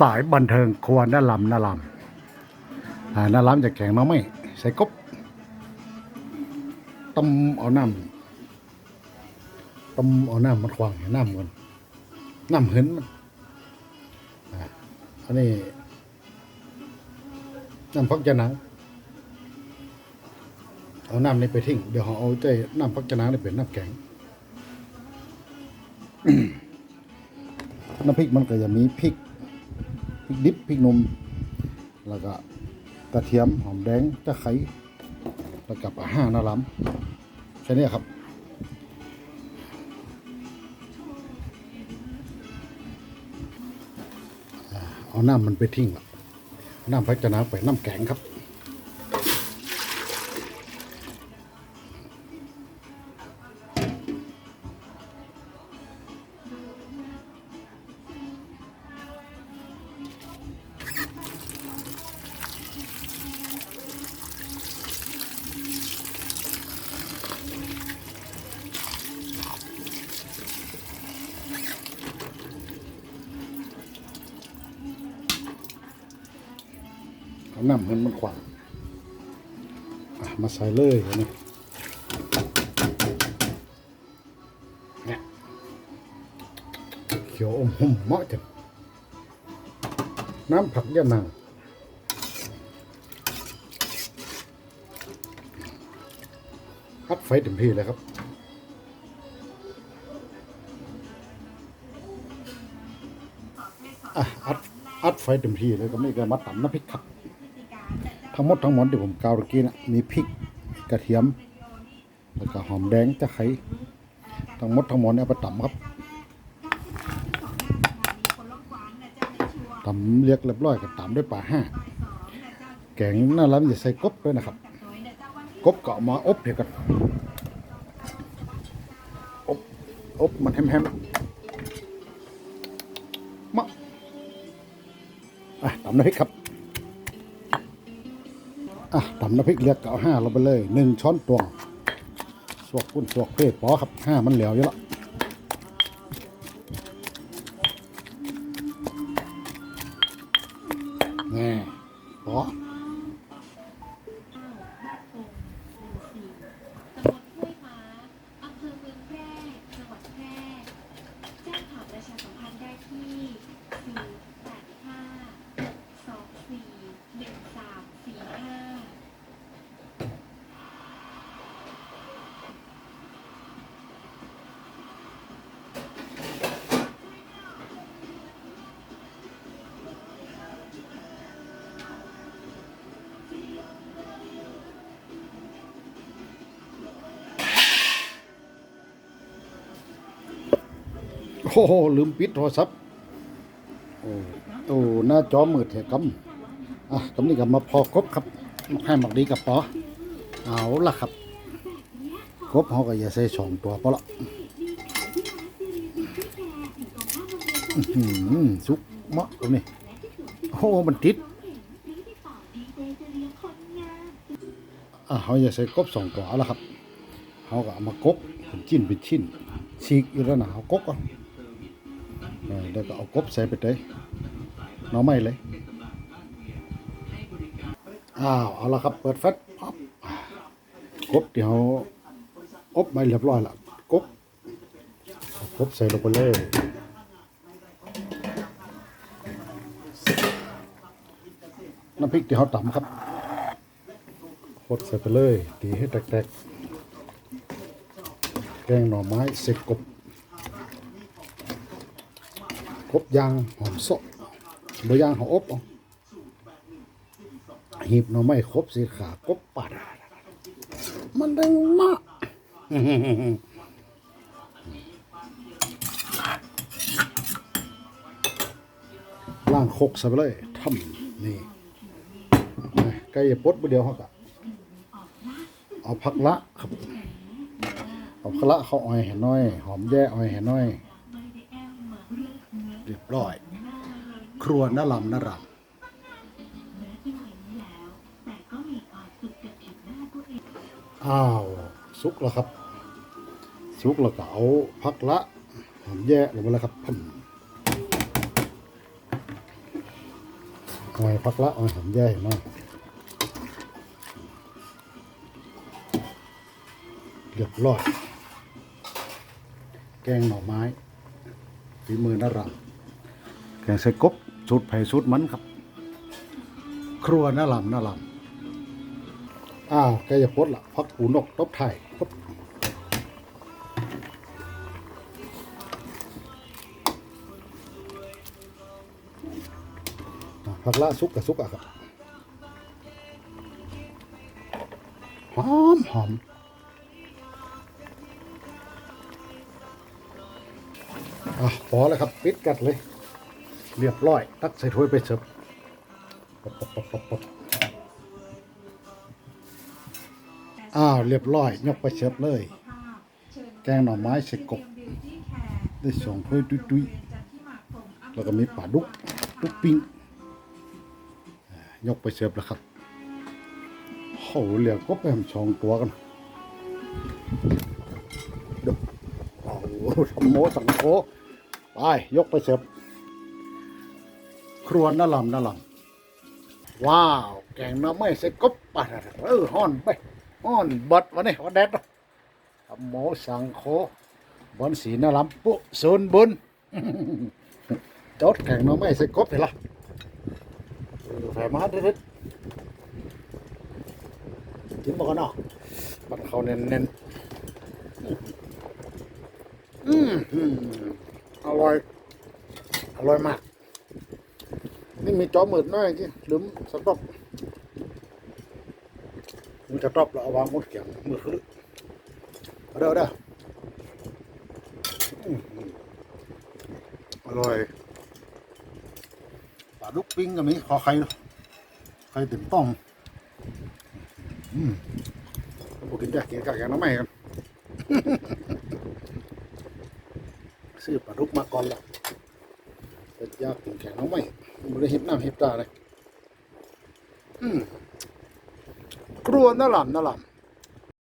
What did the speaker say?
สายบันเทิงครัวนาลำนาลำอ่าน้าลำจะแกงน้องไม่ใส่กบต้มเอาน้ำต้มเอาน้ำมันควางน้ำมันน้ำเหินมันอันนี้น้ำพักจะหนังเอาน้ำนี้ไปทิ้งเดี๋ยวเขาเอาใจน้ำพักจะหนังนี่เป็นน้ำแกงน้ำพริกมันก็จะมีพริก พริกดิบพริกหนมแล้วก็กระเทียมหอมแดงตะไคร้แล้วกับอาหารน้ำล้ำแค่นี้ครับเอาน้ำมันไปทิ้งละน้ำพัชนาไปน้ำแกงครับ น้ำมันมันขวางมาใส่เลยนนี้เนี่ยเขียวอมหุ่มเหมาะจังน้ำผักยะนางอัดไฟเต็มที่เลยครับอะอัดอัดไฟเต็มที่เลยก็ไม่เกินมาตำน้ำพริกครับ ทั้งหมดทั้งหมวลที่ผมกล่าวเมื่อกี้นะมีพริกกระเทียม แล้วก็หอมแดงตะไคร้ทั้งหมดทั้งหมวลเนี่ยเอาไปตำครับตำเรียกเรียบร้อยก็ตำด้วยปลาห้าแกงน้าร้านจะใส่กบด้วยนะครับ กบเอาะมาอบเดี๋ยวกันอบอบมันแฮมๆมะอะตำน้ำพริกครับ อะตำน้ำพริกเรียกเก่าห้าลงไปเลยหนึ่งช้อนตวงสวกปุ้นสวกเพศปอครับห้ามันเหลวอยู่และแน่ปอ โอ้ลืมปิดโทรศัพท์โอ้โอ้หน้าจอมืดแท้กำอะกำนี้ก็มาพอกบครับให้หมักดีกับปอเอาละครับกบเขาก็อย่าใส่สองตัวพอละสุกมะตรงนี้โอ้มันติดอะเขาจะใส่กบสองตัวแล้วครับเขาก็เอามากกเป็นชิ้นเป็นชิ้นฉีกอยู่แล้วนะเอากกเอะ แล้วก็เอากบใส่ไปเลยหน้อไม่เลย อ้าว เอาละครับ เปิดแฟตปั๊บกบเดี๋ยวอบไม่เรียบร้อยละกบกบใส่ลงไปเลยน้ำพริกที่เขาตำครับพดใส่ไปเลย ตีให้แตกๆ แกงหน่อไม้เสกกบ กบยางหอมสดบยางหอมอบหีบหน่อไม้ครบสีขากบปัดมันดังมากล่างคกใส่ไปเลยทำนี่ไก่ปดบ่เดียวเขาก็เอาผักละครับเอาผักละเขาอ้อยเห็นน้อย หอมแย่อ้อยเห็นน้อย รียบร้อย ครัวน้าลำน้ารำอ้าว สุกแล้วครับ สุกแล้วก็เอาผักละหอมแย่ลงไปแล้วครับพุ่มหอยพักละหอยหอมแย่มากเรียบร้อย แกงหน่อไม้ฝีมือนารำ แกงใส่กบสูตรไผ่สูตรมันครับ ครัวนาลำนาลำอ้าวแกจะพดละพักปูนกตบไทยปุ๊บผักละซุกกับซุกอะครับหอมหอมอะพอแล้วครับ ปิดกัดเลย เรียบร้อย ตักใส่ถ้วยไปเสิร์ฟปั๊บอ้าว เรียบร้อย ยกไปเสิร์ฟเลย แกงหน่อไม้ใส่กบ ได้สองถ้วยดุยๆแล้วก็มีปลาดุกดุกปิ้งยกไปเสิร์ฟแล้วครับโหเหลือกบไปทำสองตัวกันดูโอ้โหทำโมสังโคไปยกไปเสิร์ฟ ครัวน่าลำน่าลำว้าว แกงน้ำไม่ใส่กบปะเออฮ้อนไปฮ้อนเบัดวันนี้วันแดดเนาะทำหมูสังโคบอนสีน่าลำปุ๊โซนบุญจดแกงน้ำไม่ใส่กบเห็นละเออแผ่มาเด็ดๆกินบอกกันเนาะบัดเขาเน้นๆอืมอร่อย อร่อยมาก นี่มีจอหมืดน้อยจิลืมสต๊อปมันจะตอบเอาวางบนเขียงมือคือเด้อเด้ออร่อยปลาลูกปิ้งก็มีขอไข่เนาะไข่ติ่มต้องอืมพวกกินได้กินกากแกงน้ำใหม่กันซื้อปลาดุกมาก่อนละแต่ยากกินแข็งน้องไม่ บริเห็บน้ำเห็บตาเลยอืมกลัวน่าหลำน่าหลำ